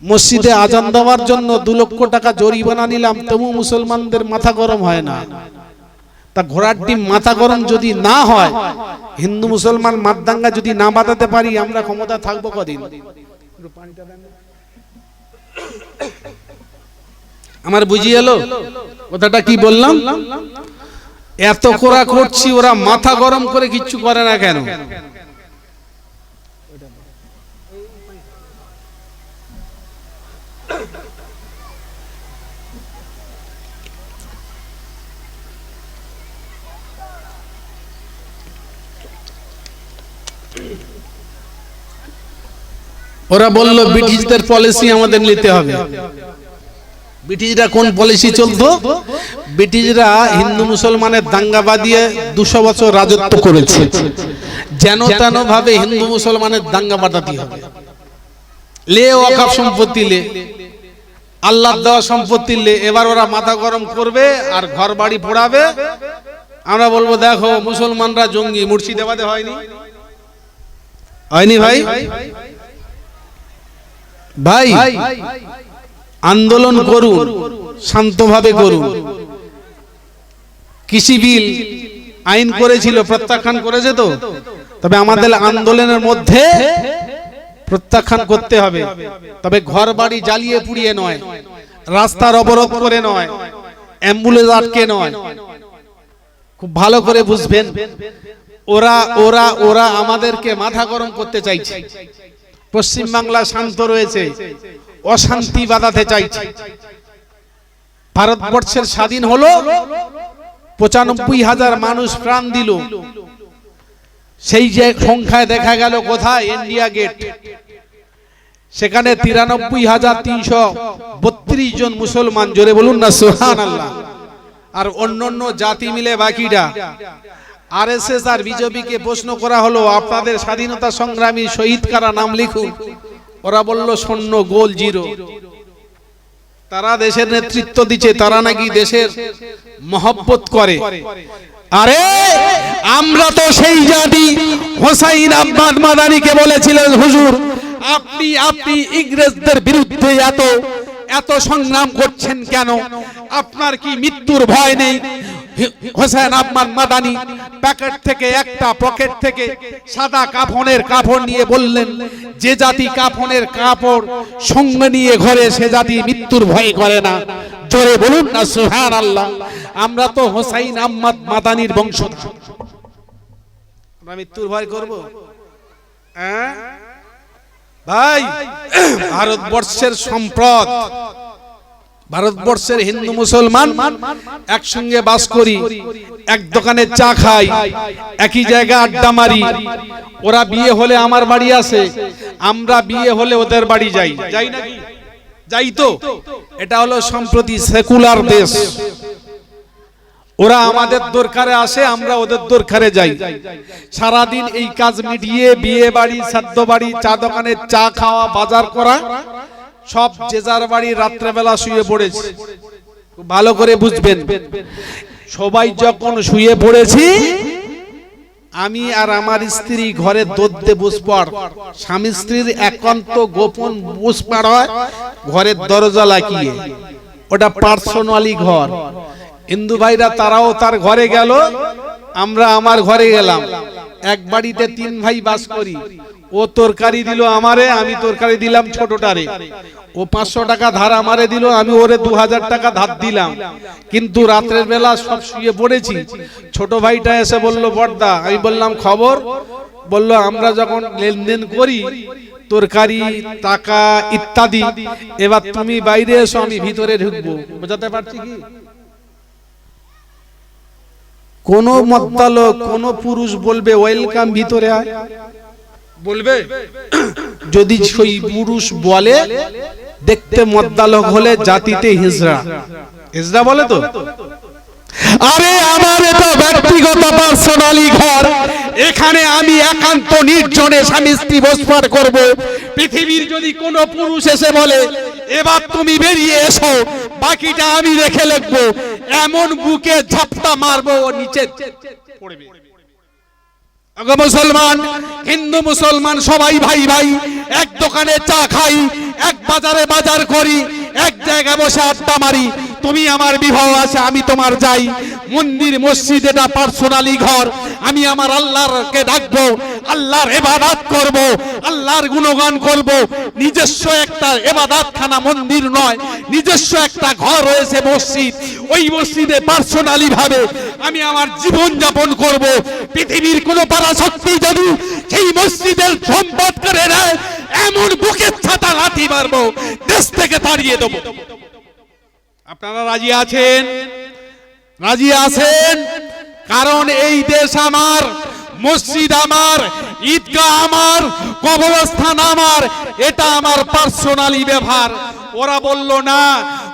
মসজিদে আজান দেওয়ার জন্য দু লক্ষ টাকা জরিমানা নিলাম তবু মুসলমানদের মাথা গরম হয় না। তা ঘোড়ার ডিম মাথা গরম যদি না হয় হিন্দু মুসলমান মাতদাঙ্গা যদি না বাঁধাতে পারি আমরা ক্ষমতা থাকব কদিন? আমার বুঝিয়ে এলো? কথাটা কি বললাম? এত করা করছি ওরা মাথা গরম করে কিচ্ছু করে না কেন? ওরা বলল, ব্রিটিশদের পলিসি আমাদের নিতে হবে। ব্রিটিশরা কোন পলিসি চলতো? ব্রিটিশরা হিন্দু মুসলমানের দাঙ্গা বাদিয়ে দুশো বছর রাজত্ব করেছে। যেন তেন ভাবে হিন্দু মুসলমানের দাঙ্গা বাটাতে হবে। লে ওয়াকাফ সম্পত্তি লে। আল্লাহ দেওয়া সম্পত্তি এবার ওরা মাথা গরম করবে আর ঘর বাড়ি পোড়াবে। আমরা বলব, দেখো, মুসলমানরা জঙ্গি, মুর্শিদাবাদে হয়নি। হয়নি ভাই? ভাই, আন্দোলন করুন, শান্তভাবে করুন। কৃষি বিল আইন করেছিল, প্রত্যাখ্যান করেছে তো। তবে আমাদের আন্দোলনের মধ্যে প্রত্যাখ্যান করতে হবে। তবে ঘর বাড়ি জ্বালিয়ে পুড়িয়ে নয়, রাস্তার অবরোধ করে নয়, অ্যাম্বুলেন্স আটকে নয়। খুব ভালো করে বুঝবেন, ওরা ওরা ওরা আমাদেরকে মাথা গরম করতে চাইছে। পশ্চিম বাংলা শান্ত রয়েছে, অশান্তি বাঁধাতে চাইছে। ভারতবর্ষের স্বাধীন হলো, পঁচানব্বই হাজার মানুষ প্রাণ দিল। সেই যে সংখ্যায় দেখা গেল কোথায়? ইন্ডিয়া গেট সেখানে তিরানব্বই হাজার তিনশো বত্রিশ জন মুসলমান, জোরে বলুন না সোহান আল্লাহ আর অন্যান্য জাতি মিলে বাকিটা। এস আর বিজেপিকে প্রশ্ন করা হলো, আপনাদের স্বাধীনতা সংগ্রামী শহীদ কারা? নাম লিখুন। ওরা বলল শূন্য গোল জিরো। তারা দেশের নেতৃত্ব দিচ্ছে, তারা নাকি দেশের মহব্বত করে। আরে, আমরা তো সেই জাতি। হোসাইন আব্বাদ মাদানিকে বলেছিলেন, হুজুর, আপনি আপনি ইংরেজদের বিরুদ্ধে এত এত সংগ্রাম করছেন কেন? আপনার কি মৃত্যুর ভয় নেই? হোসেন আহমদ মাদানি প্যাকেট থেকে একটা, পকেট থেকে সাদা কাফনের কাপড় নিয়ে বললেন, যে জাতি কাফনের কাপড় সঙ্গে নিয়ে ঘরে, সে জাতি মৃত্যুর ভয় করে না। জোরে বলুন না সুহান আল্লাহ আমরা তো হোসাইন আহমদ মাদানির বংশধর। আমরা মৃত্যুর ভয় করব? হ্যাঁ? ভাই, ভারতবর্ষের সম্পদ, ভারতবর্ষের হিন্দু মুসলমান একসঙ্গে বাস করি, এক দোকানে চা খাই, একই জায়গায় আড্ডা মারি, ওরা বিয়ে হলে আমার বাড়ি আসে, আমরা বিয়ে হলে ওদের বাড়ি যাই। যাই নাকি? যাই তো এটা হলো সম্প্রতি সেকুলার দেশ। ওরা আমাদের দরকারে আসে আমরা ওদের দরকারে যাই। সারাদিন এই কাজ মিটিয়ে বিয়ে বাড়ি সাদ্য বাড়ি চা দোকানে চা খাওয়া বাজার করা সব যার বাড়ি রাত্রেবেলা শুয়ে পড়েছে। ভালো করে বুঝবেন। সবাই যখন শুয়ে পড়েছি আমি আর আমার স্ত্রী ঘরে দদ্দে বুঝপার স্বামী স্ত্রীর একান্ত গোপন বুঝপার হয় ঘরের দরজা লাগিয়ে। ওটা পার্সোনালি ঘর। হিন্দু ভাইরা তারাও তার ঘরে গেল, আমরা আমার ঘরে গেলাম। এক বাড়িতে তিন ভাই বাস করি। ও তরকারি দিল আমারে আমি তরকারি দিলাম ছোটটারে। ও পাঁচশো টাকা ধার আমারে দিল আমি ওরে দু হাজার টাকা ধার দিলাম। কিন্তু রাত্রের বেলা সব শুয়ে পড়েছি। ছোট ভাইটা এসে বলল বর্দা আমি বললাম খবর? বলল আমরা যখন লেনদেন করি তরকারি টাকা ইত্যাদি এবার তুমি বাইরে এসো আমি ভিতরে ঢুকবো। বোঝাতে পারছি কি? কোন মদ্দালক কোন পুরুষ বলবে ওয়েলকাম ভিতরে আয়। বলবে? যদি সেই পুরুষ বলে দেখতে মদ্দালক হলে জাতিতে হিজড়া হিজড়া বলে তো? আরে আমার এটা ব্যক্তিগত পার্সোনালি ঘর। এখানে আমি একান্ত নির্জনে স্বামী স্ত্রী বসবার করব। পৃথিবীর যদি কোনো পুরুষ এসে বলে এবার তুমি বেরিয়ে এসো বাকিটা আমি রেখে লিখব। এমন বুকে ঝাপটা মারবো ও নিচে। মুসলমান, হিন্দু মুসলমান, সবাই ভাই ভাই, এক দোকানে চা খাই, এক বাজারে বাজার করি, এক জায়গায় বসে আড্ডা মারি তুমি আমার বিবাহ আছে, আমি তোমার যাই। মন্দির, মসজিদ, এটা পার্সোনালি ঘর। আমি আমার আল্লাহরকে ডাকবো, আল্লাহর এবাদাত করব, আল্লাহর গুণগান করব। নিজস্ব একটা এবাদাত খানা মন্দির নয়, নিজস্ব একটা ঘর রয়েছে মসজিদ। ওই মসজিদে পার্সোনালি ভাবে আমি আমার জীবন যাপন করব। পৃথিবীর কোন পারাশক্তি যদি সেই মসজিদের সম্পদ করে নেয়, এমন বুকের ছাতা লাথি মারবো, দেশ থেকে তাড়িয়ে দেবো। আপনারা রাজি আছেন? রাজি আছেন? কারণ এই দেশ আমার, মসজিদ আমার, ঈদগাহ আমার, কবরস্থান আমার, এটা আমার পার্সোনালি ব্যবহার। ওরা বলল না,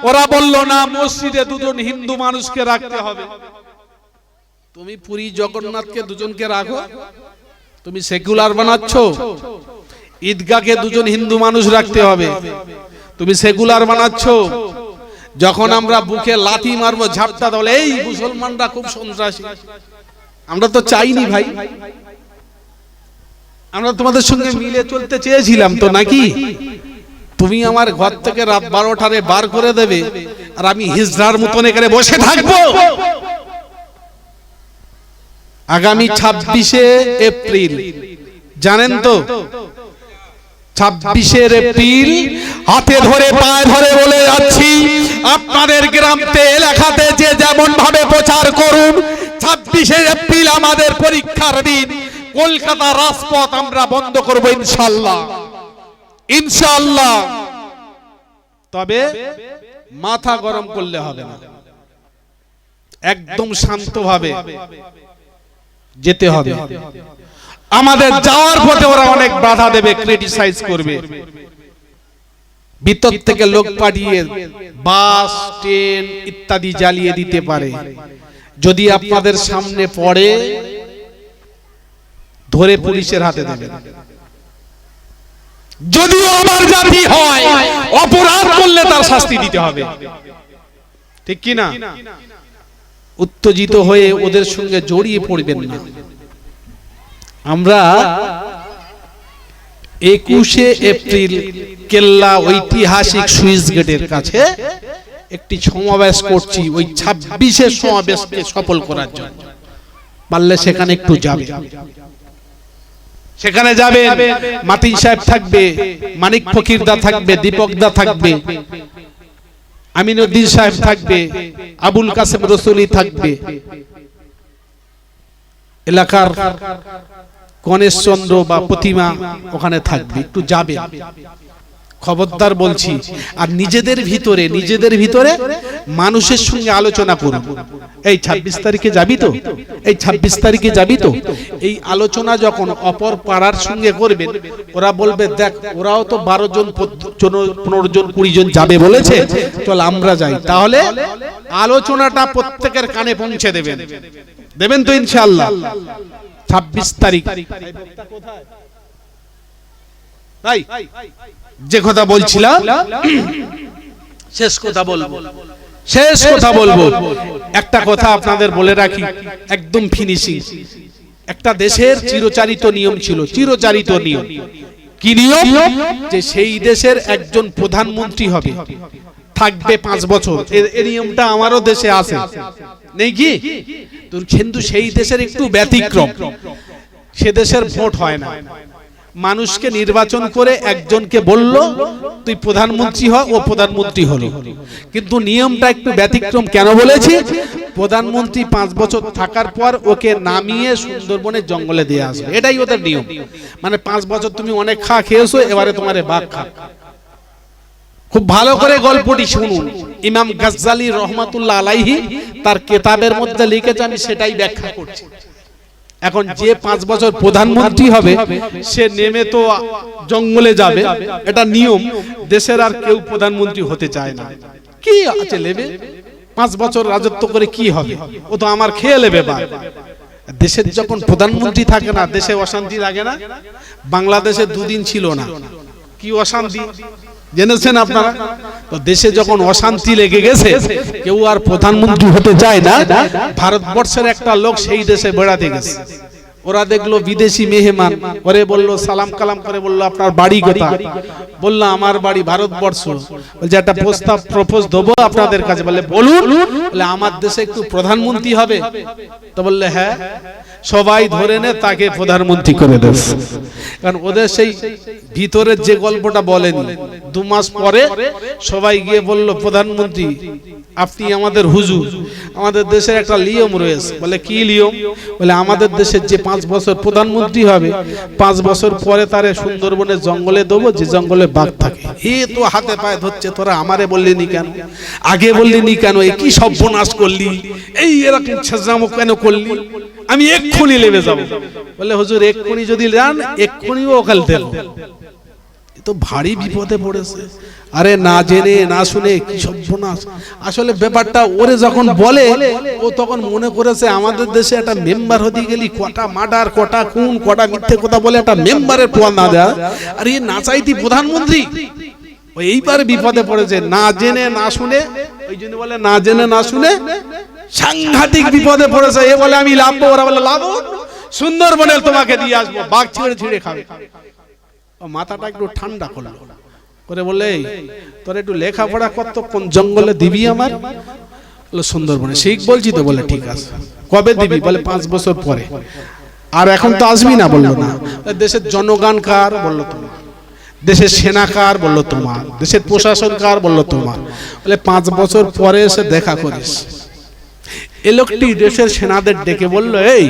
ওরা বলল না, মসজিদে দুজন হিন্দু মানুষকে রাখতে হবে। তুমি পুরী জগন্নাথকে দুজনকে রাখো? তুমি সেকুলার বানাচ্ছ? ঈদগাহকে দুজন হিন্দু মানুষ রাখতে হবে। তুমি সেকুলার বানাচ্ছ? যখন আমরা বুকে লাথি মারবো ঝাপটা দলে এই মুসলমানরা খুব সন্ত্রাসী। আমরা তো চাইনি ভাই। আমরা তোমাদের সঙ্গে মিলে চলতে চেয়েছিলাম তো নাকি? তুমি আমার ঘর থেকে রাত বারোটারে বার করে দেবে আর আমি হিজড়ার মতন এখানে বসে থাকব। আগামী ছাব্বিশে এপ্রিল জানেন তো? ছাব্বিশের এপ্রিল হাতে ধরে, পায়ে ধরে বলে যাচ্ছি, আপনাদের গ্রামতে এলাকাতে যে যেমন ভাবে প্রচার করুন, ছাব্বিশে এপ্রিল আমাদের পরীক্ষার দিন, কলকাতা রাজপথ আমরা বন্ধ করব ইনশাল্লাহ ইনশাল্লাহ তবে মাথা গরম করলে হবে না। একদম শান্তভাবে যেতে হবে। আমাদের যাওয়ার পথে ওরা অনেক বাধা দেবে ক্রিটিসাইজ করবে। ভিতর থেকে লোক পাঠিয়ে বাস ট্রেন ইত্যাদি জ্বালিয়ে দিতে পারে। যদি আপনাদের সামনে পড়ে ধরে পুলিশের হাতে দেবে। যদিও আমার জাতি হয় অপরাধ করলে তার শাস্তি দিতে হবে। ঠিক কি না? উত্তেজিত হয়ে ওদের সঙ্গে জড়িয়ে পড়বেন না। আমরা একুশে এপ্রিল কেল্লা ঐতিহাসিক সুইচ গেটের কাছে একটি সমাবেশ করছি, ওই ছাব্বিশে সমাবেশকে সফল করার জন্য। পারলে সেখানে একটু যাবে। সেখানে যাবে, মাতিন সাহেব থাকবে, মানিক ফকিরদা থাকবে, দীপকদা থাকবে, আমিনুদ্দিন সাহেব থাকবে, আবুল কাসেম রসুলি থাকবে। এলাকার গণেশচন্দ্র বা প্রতিমা ওখানে থাকবে, একটু যাবে। খবরদার বলছি, আর নিজেদের ভিতরে নিজেদের ভিতরে মানুষের সঙ্গে আলোচনা করুন এই ২৬ তারিখে যাবি তো? এই ২৬ তারিখে যাবি তো? এই আলোচনা যখন অপর পাড়ার সঙ্গে করবেন ওরা বলবে, দেখ, ওরাও তো বারো জন পনেরো জন, কুড়ি জন যাবে বলেছে। চল আমরা যাই। তাহলে আলোচনাটা প্রত্যেকের কানে পৌঁছে দেবেন। দেবেন তো ইনশাল্লাহ ছাব্বিশ তারিখ। যে কথা বলছিলাম শেষ কথা বলব। শেষ কথা বলব। একটা কথা আপনাদের বলে রাখি একদম ফিনিশিং একটা দেশের চিরচারিত নিয়ম ছিল চিরচারিত নিয়ম। কি নিয়ম? যে সেই দেশের একজন প্রধানমন্ত্রী হবে। থাকবে পাঁচ বছর। এই নিয়মটা আমারও দেশে আছে। নেই কি? কিন্তু সেই দেশের একটু ব্যতিক্রম। সে দেশের ভোট হয় না। মানুষকে নির্বাচন করে একজনকে বলল তুই প্রধানমন্ত্রী হ ও প্রধানমন্ত্রী হলো। কিন্তু নিয়মটা একটু ব্যতিক্রম কেন বলেছি? প্রধানমন্ত্রী পাঁচ বছর থাকার পর ওকে নামিয়ে সুন্দরবনের জঙ্গলে দিয়ে আসবে। এটাই ওদের নিয়ম। মানে পাঁচ বছর তুমি অনেক খা খেয়েছো এবারে তোমার বাঘ খা। খুব ভালো করে গল্পটি শুনুন। ইমাম গাজ্জালি রহমাতুল্লাহ আলাইহি তার কেতাবের মধ্যে লিখেছে আমি সেটাই ব্যাখ্যা করছি। এখন যে পাঁচ বছর প্রধানমন্ত্রী হবে সে নেমে তো জঙ্গলে যাবে এটা নিয়ম। দেশের আর কেউ প্রধানমন্ত্রী হতে চায় না। কি আছে লেবে? পাঁচ বছর রাজত্ব করে কি হবে? ও তো আমার খেয়ে নেবে বা দেশের যখন প্রধানমন্ত্রী থাকে না দেশে অশান্তি লাগে না? বাংলাদেশে দুদিন ছিল না। কি অশান্তি? জেনেছেন আপনারা? তো দেশে যখন অশান্তি লেগে গেছে, কেউ আর প্রধানমন্ত্রী হতে চায় না, ভারতবর্ষের একটা লোক সেই দেশে বেড়াতে গেছে। ওরা দেখল বিদেশি মেহমান করে বলল, সালাম কালাম করে বলল, আপনার বাড়ি কথা বলল, আমার বাড়ি ভারতবর্ষ। বলছে, একটা প্রস্তাব প্রপোজ দেবো আপনাদের কাছে। বলে, বলুন বলে আমার দেশে একটু প্রধানমন্ত্রী হবে? তো বললে হ্যাঁ। সবাই ধরে নে, তাকে প্রধানমন্ত্রী করে দেবে। কারণ ওদের সেই ভিতরের যে গল্পটা বলেনি, দু মাস পরে সবাই গিয়ে বলল, প্রধানমন্ত্রী, আপনি আমাদের হুজুর। আমাদের দেশের একটা নিয়ম রয়েছে। বলে, কি নিয়ম? বলে, আমাদের দেশের যে পাঁচ বছর প্রধানমন্ত্রী হবে, পাঁচ বছর পরে তারে সুন্দরবনের জঙ্গলে দেবো, যে জঙ্গলে বাঘ থাকে। এ তো হাতে পায়ে ধরছে, তোরা আমারে বললি নি কেন? আগে বললি নি কেন? এ কি সর্বনাশ করলি, এই এরকম ছেজরামো কেন করলি? আমি এক্ষুনি লেবে যাব। বলে, হুজুর, এক্ষুনি যদি যান এক্ষুনিও দেব এ তো ভারী বিপদে পড়েছে। আরে, না জেনে, না শুনে কি সর্বনাশ। আসলে ব্যাপারটা ওরে যখন বলে, ও তখন মনে করেছে আমাদের দেশে একটা মেম্বার হতে গেলি কটা মার্ডার, কটা খুন, কটা মিথ্যে কথা বলে একটা মেম্বারের প্রমাণ না দেয়। আর এ না চাইতি প্রধানমন্ত্রী? এইবার বিপদে পড়েছে। না জেনে, না শুনে ওই জন্য বলে, না জেনে, না শুনে সাংঘাতিক বিপদে পড়েছে। এ বলে, আমি লাভবো ওরা বলে তোমাকে দিয়ে আসব। বাঘ ছিঁড়ে ছিঁড়ে খাবে। মাথাটা একটু ঠান্ডা করল। করে বলে তোর একটু লেখাপড়া করতো কোন জঙ্গলে দিবি আমার? সুন্দরবনে। শিখ বলছি তো, বলে, ঠিক আছে। কবে দিবি? বলে, পাঁচ বছর পরে। আর এখন তো আসবি না, বলল, না। দেশের জনগণ কার? বলল, তোমার। দেশের সেনা কার বলল তোমার? দেশের প্রশাসন কার বলল তোমার? বলে পাঁচ বছর পরে এসে দেখা করিস। এ লোকটি দেশের সেনাদের ডেকে বলল, এই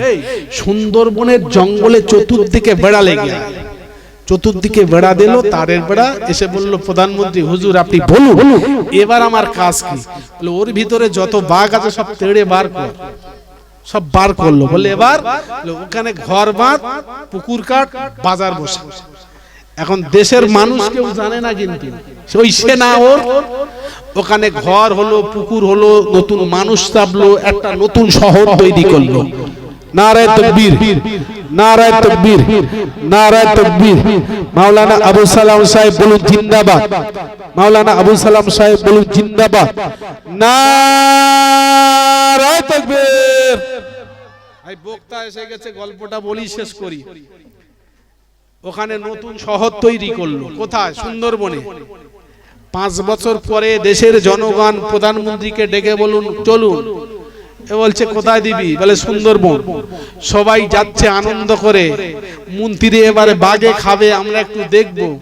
সুন্দরবনের জঙ্গলে চতুর্দিকে বেড়া লেগে চতুর্দিকে বেড়া দিল, তারের বেড়া। এসে বলল, প্রধানমন্ত্রী, হুজুর, আপনি বলুন, এবার আমার কাজ কি? ওর ভিতরে যত বাঘ আছে সব তেড়ে বার কর। সব বার করল। বলে, এবার? ওখানে ঘর বাঁধ, পুকুর কাট বাজার বসা। এখন দেশের মানুষ কেউ জানে না কিন্তু। ওই সেনা ওর ওখানে ঘর হলো পুকুর হলো নতুন মানুষ চাপলো একটা নতুন শহর তৈরি করল। নারায় তকবীর নারায় তকবীর নারায় তকবীর। মাওলানা আবু সালাম সাহেব বলুন জিন্দাবাদ। মাওলানা আবু সালাম সাহেব বলুন জিন্দাবাদ। নারায় তকবীর। এই বক্তা এসে গেছে গল্পটা বলি শেষ করি। ওখানে নতুন শহর তৈরি করল। কোথায়? সুন্দরবনে। পাঁচ বছর পরে দেশের জনগণ প্রধানমন্ত্রীকে ডেকে বলুন, চলুন। এ বলছে, কোথায় দিবি? বলে, সুন্দরবন। সবাই যাচ্ছে আনন্দ করে। মন্ত্রী এবারে বাগে খাবে, আমরা একটু দেখব।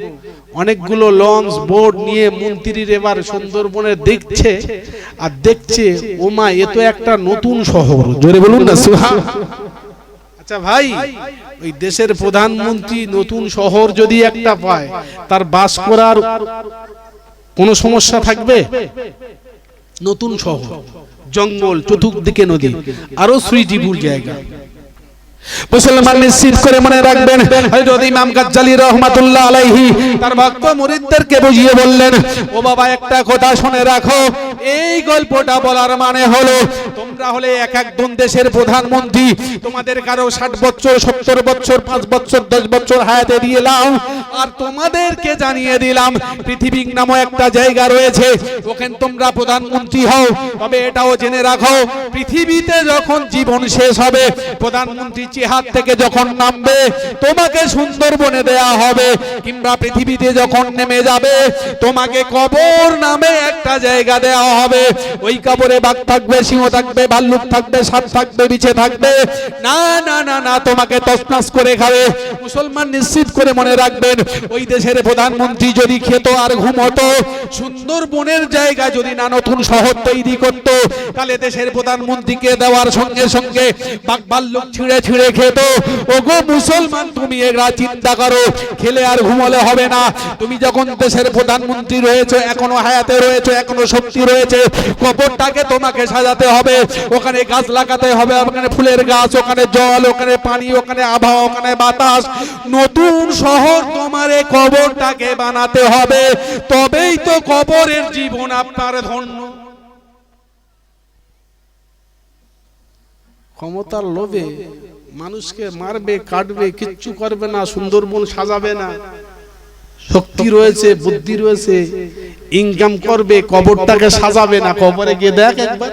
অনেকগুলো লঞ্চ, বোট নিয়ে মন্ত্রীর এবার সুন্দরবনে দেখছে আর দেখছে, ওমা, এ তো একটা নতুন শহর। জোরে বলুন না সুহা আচ্ছা ভাই, ওই দেশের প্রধানমন্ত্রী নতুন শহর যদি একটা পায়, তার বাস করার কোনো সমস্যা থাকবে? নতুন শহর, জঙ্গল, চতুর্দিকে নদী, আরও শ্রীজীবুর জায়গা। মুসলমান নিশ্চিত করে মনে রাখবেন। হযরত ইমাম গাজ্জালি রহমাতুল্লাহ আলাইহি তার ভক্ত মুরিদদেরকে বুঝিয়ে বললেন, ও বাবা, একটা কথা শুনে রাখো। এই গল্পটা বলার মানে হলো, তোমরা হলে এক এক একজন দেশের প্রধানমন্ত্রী। তোমাদের কারও ষাট বছর, সত্তর বছর 5 বছর, দশ বছর হায়াতে দিলাম আর তোমাদেরকে জানিয়ে দিলাম পৃথিবী নামও একটা জায়গা রয়েছে, ওখানে তোমরা প্রধানমন্ত্রী হও, তবে এটাও জেনে রাখো, পৃথিবীতে যখন জীবন শেষ হবে, প্রধানমন্ত্রী চেহার থেকে যখন নামবে, তোমাকে সুন্দরবনে দেয়া হবে, কিংবা পৃথিবীতে যখন নেমে যাবে, তোমাকে কবর নামে একটা জায়গা দেওয়া হবে। ওই কবরে বাঘ থাকবে, সিংহ থাকবে, ভাল্লুক থাকবে, সাপ থাকবে, বিছে থাকবে। না না না না, তোমাকে তসনাস করে খাবে, মুসলমান নিশ্চিত করে মনে রাখবেন ওই দেশের প্রধানমন্ত্রী যদি খেত আর ঘুমতো, সুন্দরবনের জায়গা যদি না নতুন শহর তৈরি করত, তাহলে দেশের প্রধানমন্ত্রীকে দেওয়ার সঙ্গে সঙ্গে বাঘ ভাল্লুক ছিঁড়ে ছিঁড়ে খেত। ওগো মুসলমান, তুমি এরা চিন্তা করো, খেলে আর ঘুমলে হবে না। তুমি যখন দেশের প্রধানমন্ত্রী রয়েছে, এখনও হায়াতে রয়েছে, এখনও শক্তি রয়েছে, কবরটাকে তোমাকে সাজাতে হবে, ওখানে গাছ লাগাতে হবে, ওখানে ফুলের গাছ, ওখানে জল, ওখানে পানি, ওখানে আবহাওয়া, ওখানে বাতাস। নতুন শহর তোমার কবরটাকে বানাতে হবে। তবেই তো কবরের জীবন আপনার ধন্য। ক্ষমতার লোভে মানুষকে মারবে, কাটবে, কিচ্ছু করবে না, সুন্দরবন সাজাবে না। শক্তি রয়েছে, বুদ্ধি রয়েছে, ইনকাম করবে, কবরটাকে সাজাবে না। কবরে গিয়ে দেখ একবার।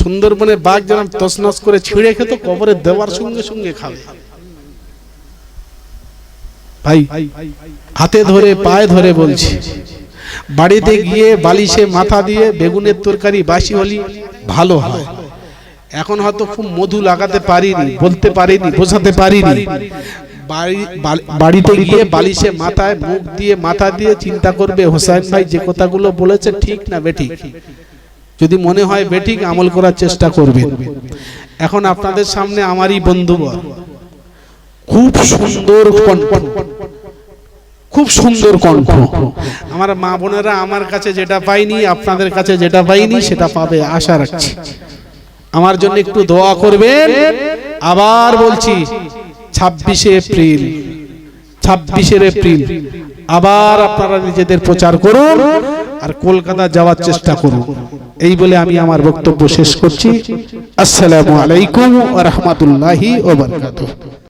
সুন্দরবনে বাঘ যেন তসনস করে ছিঁড়ে খেত, কবরে দেওয়ার সঙ্গে সঙ্গে খাবে। ভাই, হাতে ধরে, পায়ে ধরে বলছি। বাড়িতে গিয়ে বালিশে মাথা দিয়ে বেগুনের তরকারি, বাসি হলি, ভালো হয়। এখন হয়তো খুব মধু লাগাতে পারিনি, বলতে পারিনি, বোঝাতে পারিনি। বাড়ি বাড়ি- বাড়িতে গিয়ে বালিশে মাথায় মুখ দিয়ে মাথা দিয়ে চিন্তা করবে হোসেন ভাই, যে কথাগুলো বলেছে ঠিক না বেঠিক? যদি মনে হয় বেঠিক, আমল করার চেষ্টা করবে এখন আপনাদের সামনে আমারই বন্ধুবর। খুব সুন্দর কণ্ঠ। খুব সুন্দর কণ্ঠ। আমার মা বোনেরা আমার কাছে যেটা পাইনি, আপনাদের কাছে যেটা পাইনি, সেটা পাবে, আশা রাখছি। আমার জন্য একটু দোয়া করবেন। আবার বলছি, ছাব্বিশে এপ্রিল ছাব্বিশে এপ্রিল। আবার আপনারা নিজেদের প্রচার করুন আর কলকাতা যাওয়ার চেষ্টা করুন। এই বলে আমি আমার বক্তব্য শেষ করছি। আসসালামু আলাইকুম রাহমাতুল্লাহি ওয়া বারাকাতুহু।